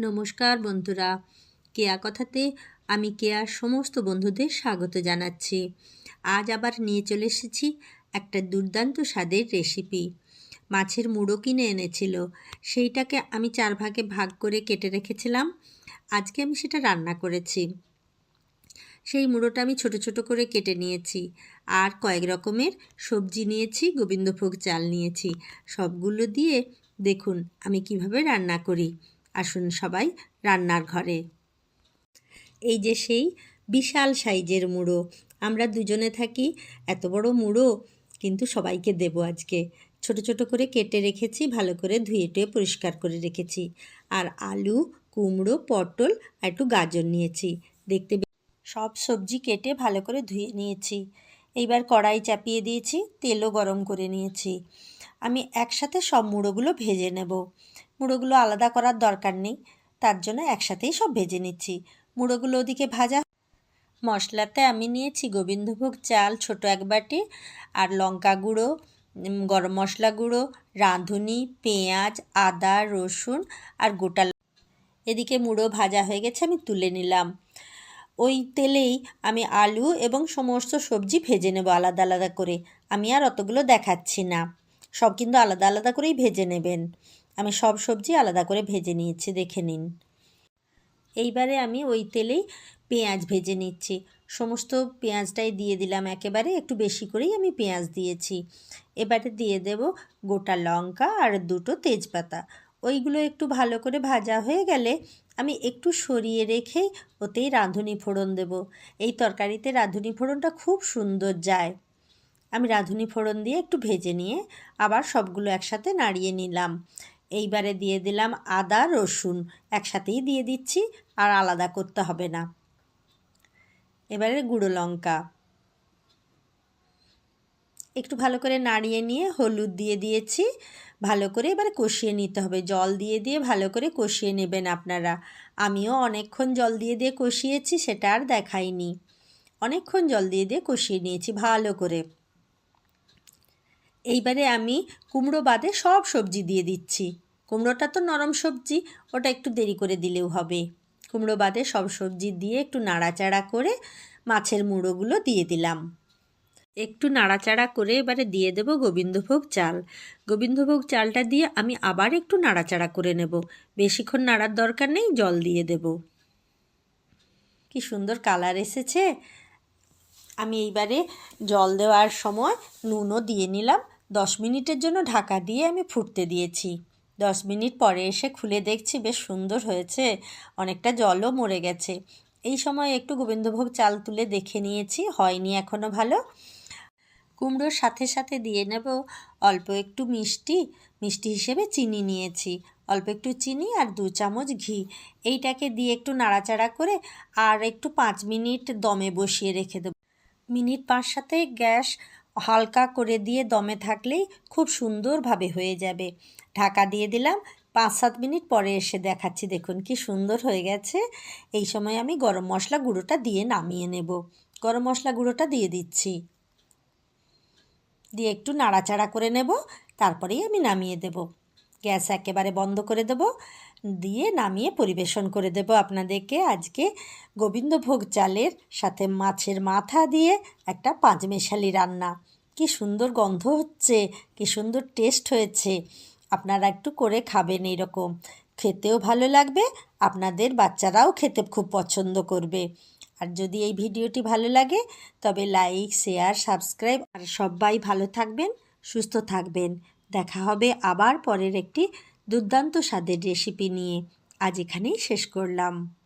নমস্কার বন্ধুরা। কেয়া কথাতে আমি কেয়ার সমস্ত বন্ধুদের স্বাগত জানাচ্ছি। আজ আবার নিয়ে চলে এসেছি একটা দুর্দান্ত স্বাদের রেসিপি মাছের মুড়ো কিনে এনেছিল। সেইটাকে আমি চার ভাগে ভাগ করে কেটে রেখেছিলাম। আজকে আমি সেটা রান্না করেছি। সেই মুড়োটা আমি ছোট ছোট করে কেটে নিয়েছি। আর কয়েক রকমের সবজি নিয়েছি, গোবিন্দভোগ চাল নিয়েছি। সবগুলো দিয়ে দেখুন আমি কীভাবে রান্না করি। আসুন সবাই রান্নার ঘরে। এই যে সেই বিশাল সাইজের মুড়ো। আমরা দুজনে থাকি, এত বড় মুড়ো, কিন্তু সবাইকে দেব আজকে। ছোট ছোট করে কেটে রেখেছি, ভালো করে ধুয়ে টুয়ে পরিষ্কার করে রেখেছি। আর আলু, কুমড়ো, পটল আর একটু গাজর নিয়েছি। দেখতে সব সবজি কেটে ভালো করে ধুয়ে নিয়েছি। এইবার কড়াই চাপিয়ে দিয়েছি, তেলও গরম করে নিয়েছি। আমি একসাথে সব মুড়োগুলো ভেজে নেব। মুড়োগুলো আলাদা করার দরকার নেই, তার জন্য একসাথেই সব ভেজে নিচ্ছি। মুড়োগুলো ওদিকে ভাজা মশলাতে আমি নিয়েছি গোবিন্দভোগ চাল ছোট এক বাটি আর লঙ্কা গুঁড়ো গরম মশলা গুঁড়ো, রাঁধুনি, পেঁয়াজ, আদা, রসুন আর গোটা এদিকে মুড়ো ভাজা হয়ে গেছে আমি তুলে নিলাম। ওই তেলেই আমি আলু এবং সমস্ত সবজি ভেজে নেব আলাদা আলাদা করে। আমি আর অতগুলো দেখাচ্ছি না। সব কিন্তু আলাদা আলাদা করেই ভেজে নেবেন। আমি সব সবজি আলাদা করে ভেজে নিয়েছি, দেখে নিন। এইবারে আমি ওই তেলেই পেঁয়াজ ভেজে নিচ্ছি। সমস্ত পেঁয়াজটাই দিয়ে দিলাম একেবারে, একটু বেশি করেই আমি পেঁয়াজ দিয়েছি। এবারে দিয়ে দেব গোটা লঙ্কা আর দুটো তেজপাতা। ওইগুলো একটু ভালো করে ভাজা হয়ে গেলে আমি একটু সরিয়ে রেখেই ওতেই রাঁধুনি ফোড়ন দেব। এই তরকারিতে রাঁধুনি ফোড়নটা খুব সুন্দর যায়। আমি রাঁধুনি ফোড়ন দিয়ে একটু ভেজে নিয়ে আবার সবগুলো একসাথে নাড়িয়ে নিলাম। এইবারে দিয়ে দিলাম আদা, রসুন একসাথেই দিয়ে দিচ্ছি, আর আলাদা করতে হবে না। এবারে গুঁড়ো লঙ্কা। একটু ভালো করে নাড়িয়ে নিয়ে হলুদ দিয়ে দিয়েছি। ভালো করে এবারে কষিয়ে নিতে হবে। জল দিয়ে দিয়ে ভালো করে কষিয়ে নেবেন আপনারা। আমিও অনেকক্ষণ জল দিয়ে দিয়ে কষিয়েছি, সেটা আর দেখাইনি। অনেকক্ষণ জল দিয়ে দিয়ে কষিয়ে নিয়েছি ভালো করে। এইবারে আমি কুমড়ো বাদে সব সবজি দিয়ে দিচ্ছি। কুমড়োটা তো নরম সবজি, ওটা একটু দেরি করে দিলেও হবে। কুমড়ো বাদে সব সবজি দিয়ে একটু নাড়াচাড়া করে মাছের মুড়োগুলো দিয়ে দিলাম। একটু নাড়াচাড়া করে এবারে দিয়ে দেব গোবিন্দভোগ চাল। গোবিন্দভোগ চালটা দিয়ে আমি আবার একটু নাড়াচাড়া করে নেব। বেশিক্ষণ নাড়ার দরকার নেই, জল দিয়ে দেব। কি সুন্দর কালার এসেছে। আমি এইবারে জল দেওয়ার সময় নুনও দিয়ে নিলাম। দশ মিনিটের জন্য ঢাকা দিয়ে আমি ফুটতে দিয়েছি। দশ মিনিট পরে এসে খুলে দেখছি বেশ সুন্দর হয়েছে, অনেকটা জলও মরে গেছে। এই সময় একটু গোবিন্দভোগ চাল তুলে দেখে নিয়েছি, হয়নি এখনও ভালো। কুমড়োর সাথে সাথে দিয়ে নেব অল্প একটু মিষ্টি মিষ্টি হিসেবে চিনি নিয়েছি। অল্প একটু চিনি আর দু চামচ ঘি। এইটাকে দিয়ে একটু নাড়াচাড়া করে আর একটু পাঁচ মিনিট দমে বসিয়ে রেখে দেবো। মিনিট পাঁচ সাথে গ্যাস হালকা করে দিয়ে দমে থাকলেই খুব সুন্দরভাবে হয়ে যাবে। ঢাকা দিয়ে দিলাম পাঁচ সাত মিনিট পরে এসে দেখাচ্ছি, দেখুন কি সুন্দর হয়ে গেছে। এই সময় আমি গরম মশলা গুঁড়োটা দিয়ে নামিয়ে নেব। গরম মশলা গুঁড়োটা দিয়ে দিচ্ছি। দিয়ে একটু নাড়াচাড়া করে নেব, তারপরেই আমি নামিয়ে দেব। গ্যাস একেবারে বন্ধ করে দেব, দিয়ে নামিয়ে পরিবেশন করে দেব আপনাদেরকে আজকে গোবিন্দভোগ চালের সাথে মাছের মাথা দিয়ে একটা পাঁচমেশালি রান্না। কি সুন্দর গন্ধ হচ্ছে, কি সুন্দর টেস্ট হয়েছে, আপনারা একটু করে খাবেন এইরকম। খেতেও ভালো লাগবে, আপনাদের বাচ্চারাও খেতে খুব পছন্দ করবে। আর যদি এই ভিডিওটি ভালো লাগে, তবে লাইক, শেয়ার, সাবস্ক্রাইব, আর সবাই ভালো থাকবেন, সুস্থ থাকবেন। দেখা হবে আবার পরের একটি দুর্দান্ত স্বাদের রেসিপি নিয়ে। আজ এখানেই শেষ করলাম।